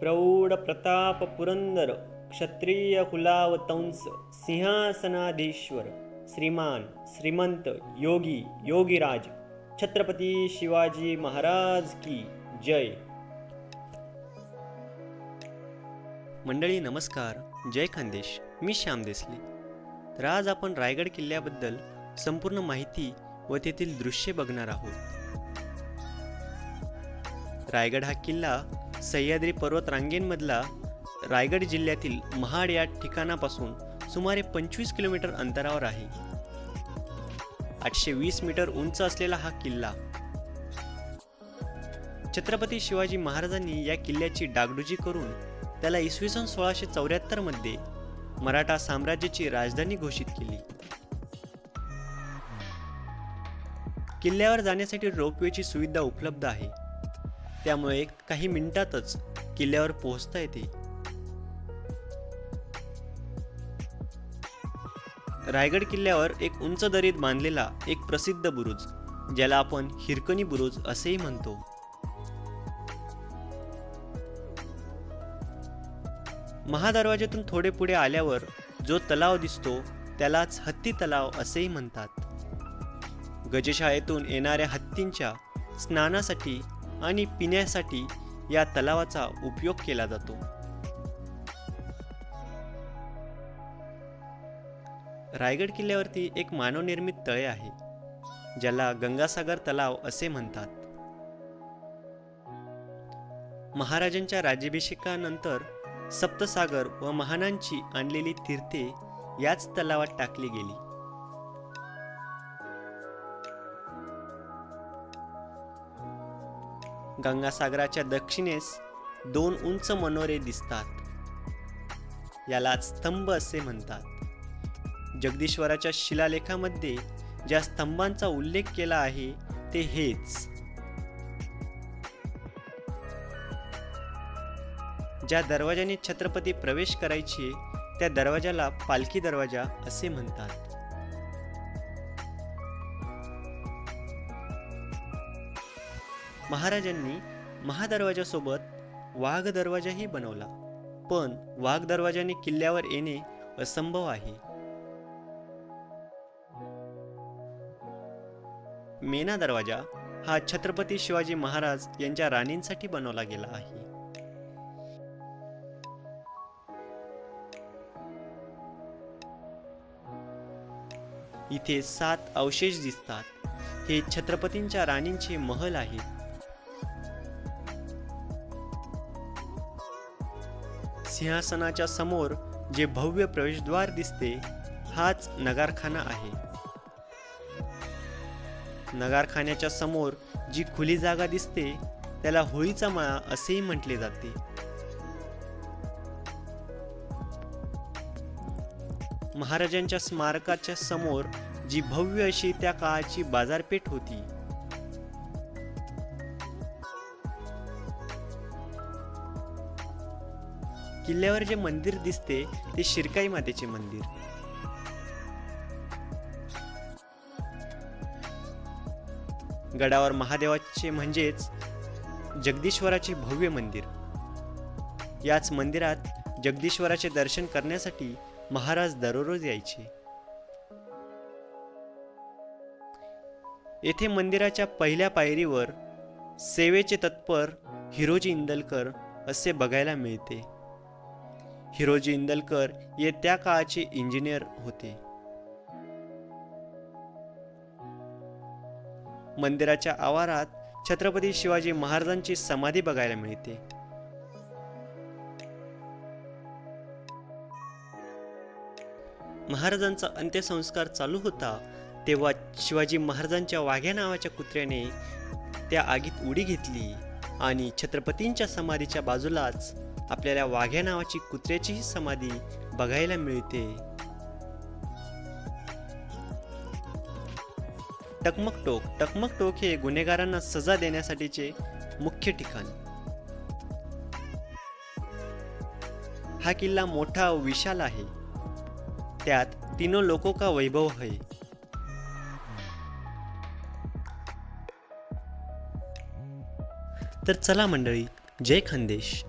प्रौढ प्रताप पुरंदर क्षत्रिय कुलावतंस सिंहासनाधीश्वर श्रीमान श्रीमंत योगी योगीराज छत्रपती शिवाजी महाराज की जय. मंडळी नमस्कार. जय खानदेश. मी श्याम देसले. तर आज आपण रायगड किल्ल्याबद्दल संपूर्ण माहिती व तेथील दृश्ये बघणार आहोत. रायगड हा किल्ला सह्याद्री पर्वत रांगेंमधला रायगड जिल्ह्यातील महाड या ठिकाणापासून सुमारे पंचवीस किलोमीटर अंतरावर आहे. आठशे वीस मीटर उंच असलेला हा किल्ला. छत्रपती शिवाजी महाराजांनी या किल्ल्याची डागडुजी करून त्याला इसवी सन सोळाशे चौऱ्याहत्तरमध्ये मराठा साम्राज्याची राजधानी घोषित केली. किल्ल्यावर जाण्यासाठी रोपवेची सुविधा उपलब्ध आहे. त्यामुळे काही मिनिटातच किल्ल्यावर पोहोचता येते. रायगड किल्ल्यावर एक उंच दरीत बांधलेला एक प्रसिद्ध बुरुज ज्याला आपण हिरकणी बुरुज असेही म्हणतो. महादरवाज्यातून थोडे पुढे आल्यावर जो तलाव दिसतो त्यालाच हत्ती तलाव असेही म्हणतात. गजशाळेतून येणाऱ्या हत्तींच्या स्नानासाठी आणि पिण्यासाठी या तलावाचा उपयोग केला जातो. रायगड किल्ल्यावरती एक मानवनिर्मित तळे आहे ज्याला गंगासागर तलाव असे म्हणतात. महाराजांच्या राज्याभिषेकानंतर सप्तसागर व महानांची आणलेली तीर्थे याच तलावात टाकली गेली. गंगासागराच्या दक्षिणेस दोन उंच मनोरे दिसतात. याला स्तंभ असे म्हणतात. जगदीश्वराच्या शिलालेखामध्ये ज्या स्तंभांचा उल्लेख केला आहे ते हेच. ज्या दरवाजाने छत्रपती प्रवेश करायचे त्या दरवाजाला पालखी दरवाजा असे म्हणतात. महाराजांनी महादरवाजासोबत वाघ दरवाजाही बनवला. पण वाघ दरवाजाने किल्ल्यावर येणे असंभव आहे. मेना दरवाजा हा छत्रपती शिवाजी महाराज यांच्या राणींसाठी बनवला गेला आहे. इथे सात अवशेष दिसतात. हे छत्रपतींच्या राणींचे महल आहेत. सिंहासनाच्या समोर जे भव्य प्रवेशद्वार दिसते हाच नगारखाना आहे. नगारखान्याच्या समोर जी खुली जागा दिसते त्याला होळीचा माळा असेही म्हटले जाते. महाराजांच्या स्मारकाच्या समोर जी भव्य अशी त्या काळाची बाजारपेठ होती किल्ल्यावर जे मंदिर दिसते ते शिरकाई मातेचे मंदिर. गडावर महादेवाचे म्हणजेच जगदीश्वराचे भव्य मंदिर. याच मंदिरात जगदीश्वराचे दर्शन करण्यासाठी महाराज दररोज यायचे. येथे मंदिराच्या पहिल्या पायरीवर सेवेचे तत्पर हिरोजी इंदलकर असे बघायला मिळते. हिरोजी इंदलकर हे त्या काळाचे इंजिनियर होते. मंदिराच्या आवारात छत्रपती शिवाजी महाराजांची समाधी बघायला मिळते. महाराजांचा अंत्यसंस्कार चालू होता तेव्हा शिवाजी महाराजांच्या वाघ्या नावाच्या कुत्र्याने त्या आगीत उडी घेतली. आणि छत्रपतींच्या समाधीच्या बाजूलाच आपल्याला वाघ्या नावाची कुत्र्याचीही समाधी बघायला मिळते. टकमक टोक टकमक टोक हे गुन्हेगारांना सजा देण्यासाठीचे मुख्य ठिकाण. हा किल्ला मोठा विशाल आहे. त्यात तीनो लोको का वैभव आहे तर चला मंडळी जय खानदेश.